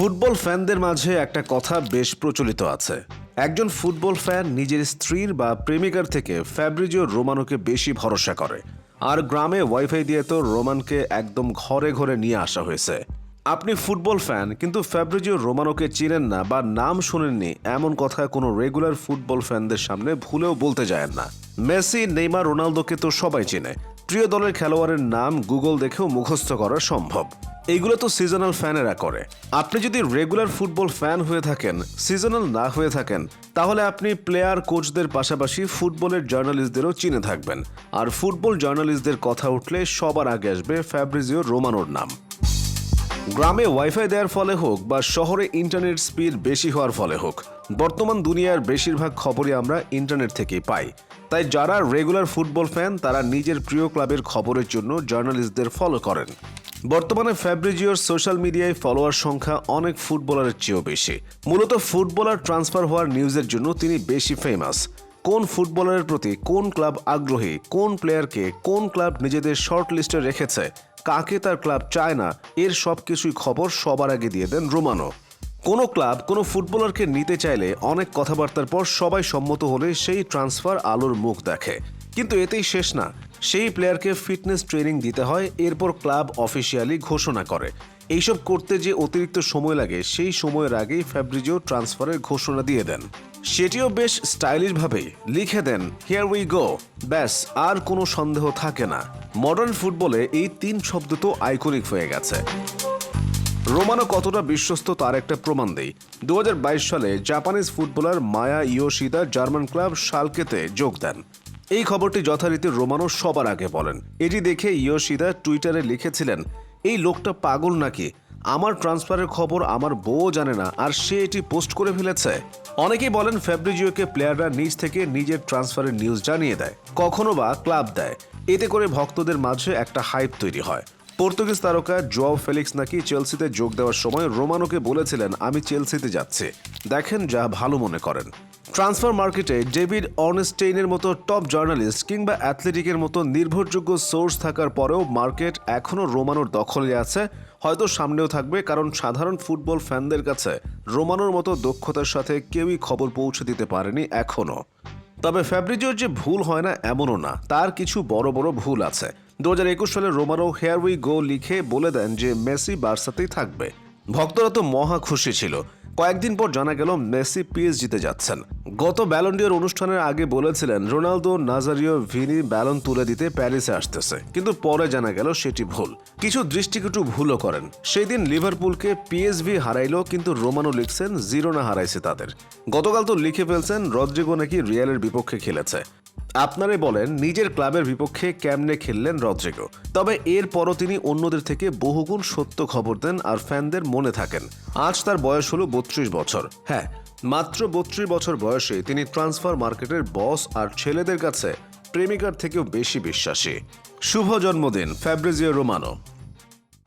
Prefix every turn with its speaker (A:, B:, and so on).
A: Football ফ্যানদের মাঝে একটা কথা বেশ প্রচলিত আছে। একজন ফুটবল ফ্যান নিজের স্ত্রীর বা প্রেমিকার থেকে ফ্যাব্রিজিও রোমানোকে বেশি ভরসা করে। আর গ্রামে ওয়াইফাই দিয়ে তো রোমানকে একদম ঘরে ঘরে নিয়ে আসা হয়েছে। আপনি ফুটবল ফ্যান, কিন্তু ফ্যাব্রিজিও রোমানোকে চিনেন না বা নাম শোনেননি, এমন কথা কোনো রেগুলার ফুটবল ফ্যানদের সামনে ভুলেও বলতে যায় না। মেসি, নেইমার, রোনালদোকে তো সবাই চেনে। প্রিয় দলের খেলোয়াড়ের নাম গুগল দেখেও মুখস্থ করা সম্ভব। এইগুলো তো সিজনাল ফ্যানেরা করে। আপনি যদি রেগুলার ফুটবল ফ্যান হয়ে থাকেন সিজনাল না হয়ে থাকেন, তাহলে আপনি প্লেয়ার কোচদের পাশাপাশি ফুটবলের জার্নালিস্টদেরও চিনে থাকবেন। আর ফুটবল জার্নালিস্টদের কথা উঠলে সবার আগে আসবে ফ্যাব্রিজিও রোমানোর নাম। গ্রামে ওয়াইফাই দেওয়ার ফলে হোক বা শহরে ইন্টারনেট স্পিড বেশি হওয়ার ফলে হোক, বর্তমান দুনিয়ার বেশিরভাগ খবরই আমরা ইন্টারনেট থেকেই পাই। তাই যারা রেগুলার ফুটবল ফ্যান তারা নিজের প্রিয় ক্লাবের খবরের জন্য জার্নালিস্টদের ফলো করেন। বর্তমানে ফ্যাব্রিজিওর সোশ্যাল মিডিয়ায় ফলোয়ার সংখ্যা অনেক ফুটবলারের চেয়েও বেশি। মূলত ফুটবলার ট্রান্সফার হওয়ার নিউজের জন্য তিনি বেশি ফেমাস কোন ফুটবলারের প্রতি কোন ক্লাব আগ্রহী, কোন প্লেয়ারকে কোন ক্লাব নিজেদের শর্ট লিস্টে রেখেছে কাকে তার ক্লাব চায় না, এর সব কিছুই খবর সবার আগে দিয়ে দেন রোমানো। কোনো ক্লাব কোনো ফুটবলারকে নিতে চাইলে অনেক কথাবার্তার পর সবাই সম্মত হলে সেই ট্রান্সফার আলোর মুখ দেখে। কিন্তু এতেই শেষ না। সেই প্লেয়ারকে ফিটনেস ট্রেনিং দিতে হয়, এরপর ক্লাব অফিসিয়ালি ঘোষণা করে। এইসব করতে যে অতিরিক্ত সময় লাগে, সেই সময়ের আগেই ফ্যাব্রিজিও ট্রান্সফারের ঘোষণা দিয়ে দেন। সেটিও বেশ স্টাইলিশ ভাবেই লিখে দেন হিয়ার উই গো ব্যাস, আর কোনো সন্দেহ থাকে না। মডার্ন ফুটবলে এই তিন শব্দ তো আইকনিক হয়ে গেছে। রোমানো কতটা বিশ্বস্ত তার একটা প্রমাণ দেই। দু হাজার বাইশ সালে Japanese footballer Maya Yoshida German club শালকেতে যোগ দেন। এই খবরটি যথারীতি রোমানো সবার আগে বলেন। এটি দেখে ইয়োশিদা টুইটারে লিখেছিলেন, এই লোকটা পাগল নাকি? আমার ট্রান্সফারের খবর আমার বউ জানে না, আর সে এটি পোস্ট করে ফেলেছে? অনেকেই বলেন ফ্যাব্রিজিওকে প্লেয়াররা নিজ থেকে নিজের ট্রান্সফারের নিউজ জানিয়ে দেয়, কখনো বা ক্লাব দেয়। এতে করে ভক্তদের মাঝে একটা হাইপ তৈরি হয়। পর্তুগিজ তারকা জোয়াও ফেলিক্স নাকি চেলসিতে যোগ দেওয়ার সময় রোমানোকে বলেছিলেন, আমি চেলসিতে যাচ্ছি। দেখেন যা ভালো মনে করেন। ট্রান্সফার মার্কেটে ডেভিড অর্নেস্টেইনের মতো টপ জার্নালিস্ট কিংবা অ্যাথলেটিকের মতো নির্ভরযোগ্য সোর্স থাকার পরেও মার্কেট এখনও রোমানোর দখলে আছে, হয়তো সামনেও থাকবে কারণ সাধারণ ফুটবল ফ্যানদের কাছে রোমানোর মতো দক্ষতার সাথে কেউই খবর পৌঁছে দিতে পারেনি এখনও। তবে ফ্যাব্রিজিওর যে ভুল হয় না এমনও না, তার কিছু বড় বড় ভুল আছে। দু হাজার একুশ সালে রোমানো হেয়ার উই গো লিখে বলে দেন যে মেসি বার্সাতেই থাকবে। ভক্তরা তো মহা খুশি ছিল। কয়েকদিন পর জানা গেল মেসি পিএসজিতে যাচ্ছেন। গত ব্যালন্ডিয়র অনুষ্ঠানের আগে বলেছিলেন, রোনালদো, নাজারিও, ভিনি ব্যালন তুলে দিতে প্যারিসে আসতেছে। কিন্তু পরে জানা গেল সেটি ভুল। কিছু দৃষ্টিকটু ভুলও করেন। সেই দিন লিভারপুলকে পিএসভি হারাইল, কিন্তু রোমানো লিখছেন জিরোনা হারাইছে তাদের। গতকাল তো লিখে ফেলছেন, রদ্রিগো নাকি রিয়ালের বিপক্ষে খেলেছে। আপনারে বলেন, নিজের ক্লাবের বিপক্ষে ক্যামনে খেললেন রদ্রিগো। তবে এরপরও তিনি অন্যদের থেকে বহুগুণ সত্য খবর দেন আর ফ্যানদের মনে থাকেন। আজ তার বয়স হলো বত্রিশ বছর। হ্যাঁ মাত্র বত্রিশ বছর বয়সে তিনি ট্রান্সফার মার্কেটের বস আর ছেলেদের কাছে প্রেমিকার থেকেও বেশি বিশ্বাসী। শুভ জন্মদিন, ফ্যাব্রিজিও রোমানো।